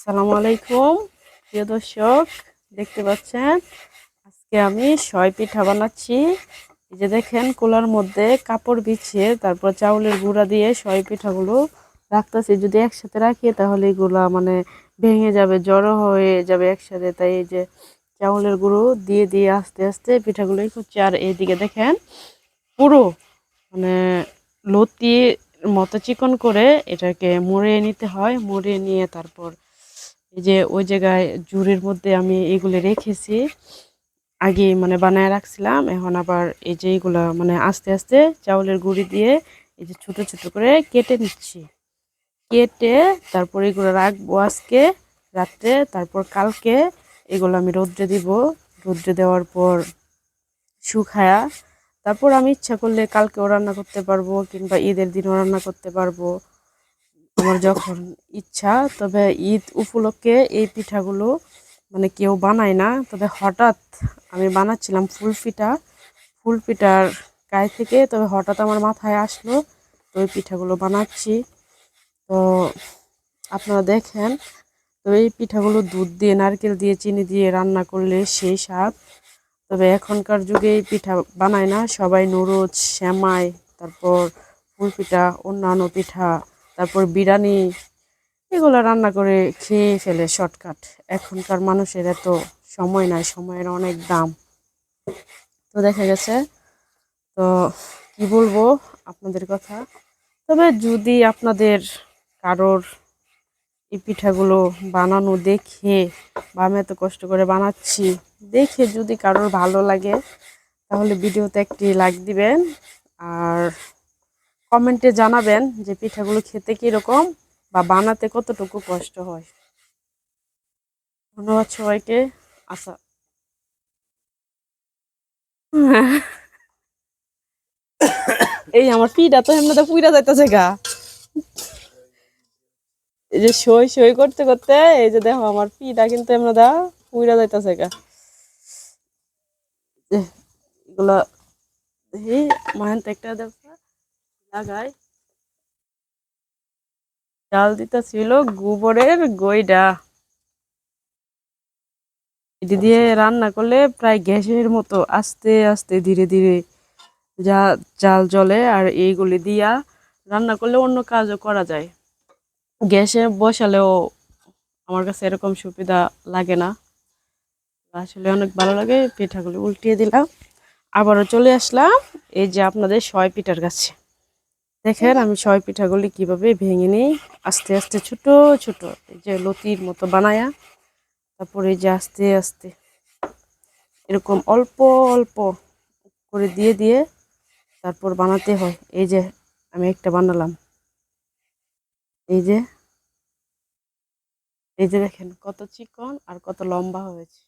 আসসালামু আলাইকুম। প্রিয় দর্শক, দেখতে পাচ্ছেন? আজকে আমি ছয় পিঠা বানাচ্ছি। এই যে দেখেন, কুলার মধ্যে কাপড় বিছিয়ে তারপর চাউলের গুঁড়া দিয়ে ছয় পিঠাগুলো রাখতেছি। যদি একসাথে রাখি, তাহলে এগুলা মানে ভেঙে যাবে, জড়ো হয়ে যাবে একসাথে। তাই এই যে চাউলের গুঁড়ো দিয়ে দিয়ে আস্তে আস্তে পিঠাগুলোই করছি আর এইদিকে দেখেন। পুরো মানে লতি মতো চিকন করে এটাকে মুড়িয়ে নিতে হয়। মুড়িয়ে নিয়ে তারপর এই যে ওই জায়গায় জুড়ের মধ্যে আমি এগুলো রেখেছি। আগে মানে বানায় রাখছিলাম, এখন আবার এই যে এইগুলা মানে আস্তে আস্তে চাউলের গুঁড়ি দিয়ে এই যে ছোট ছোট করে কেটে নিচ্ছি। কেটে তারপর এগুলো রাখব আজকে রাত্রে, তারপর কালকে এগুলো আমি রোদ্রে দিব। রোদ্রে দেওয়ার পর শুকায়া তারপর আমি ইচ্ছা করলে কালকেও রান্না করতে পারব কিংবা ঈদের দিনও রান্না করতে পারব। আমার যখন ইচ্ছা, তবে ঈদ উপলক্ষে এই পিঠাগুলো মানে কেউ বানায় না। তবে হঠাৎ আমি বানাচ্ছিলাম ফুল পিঠা। ফুল পিঠার গায়ে থেকে তবে হঠাৎ আমার মাথায় আসলো তো ওই পিঠাগুলো বানাচ্ছি। তো আপনারা দেখেন, তো এই পিঠাগুলো দুধ দিয়ে, নারকেল দিয়ে, চিনি দিয়ে রান্না করলে সেই স্বাদ। তবে এখনকার যুগে এই পিঠা বানায় না। সবাই নুরুজ শ্যামাই, তারপর ফুল পিঠা, অন্যান্য পিঠা তারপর বিরিয়ানি, এগুলো রান্না করে খেয়ে ফেলে শর্টকাট এখনকার মানুষের এত সময় নাই, সময়ের অনেক দাম। তো দেখা গেছে, তো কি বলব আপনাদের কথা? তবে যদি আপনাদের কারোর এই পিঠাগুলো বানানো দেখে বা আমি এত কষ্ট করে বানাচ্ছি, দেখে যদি কারোর ভালো লাগে, তাহলে ভিডিওতে একটি লাইক দিবেন। আর কমেন্টে জানাবেন যে পিঠাগুলো খেতে কীরকম বা বানাতে কতটুকু কষ্ট হয়। ধন্যবাদ সবাইকে। আশা এই আমার পিঠা তো এমনি তো পুইরা যাইতেছে গা। এই যে সই সই করতে করতে এই যে দেখো আমার পিঠা কিন্তু এমনি দা পুইরা যাইতেছে গা। এগুলা দেখি মাহেন একটা দেখো। লাগাই। জাল দিতে ছিল গোবরের গইডা। এটি দিয়ে রান্না করলে প্রায় গ্যাসের মতো আস্তে আস্তে ধীরে ধীরে যা জাল জ্বলে আর এইগুলি দিয়া রান্না করলে অন্য কাজও করা যায়। গ্যাসে বসালেও আমার কাছে এরকম সুবিধা লাগে না। আসলে অনেক ভালো লাগে পিঠাগুলি উল্টিয়ে দিলাম। আবারও চলে আসলাম এই যে আপনাদের ছয় পিঠার কাছে দেখেন আমি ছয় পিঠাগুলি কীভাবে ভেঙে নিই। আস্তে আস্তে, ছোট ছোট। যে লতির মতো বানায়া, তারপরে যে আস্তে আস্তে। এরকম অল্প অল্প করে দিয়ে দিয়ে তারপর বানাতে হয়। এই যে আমি একটা বানালাম। এই যে এই যে দেখেন কত চিকন আর কত লম্বা হয়েছে।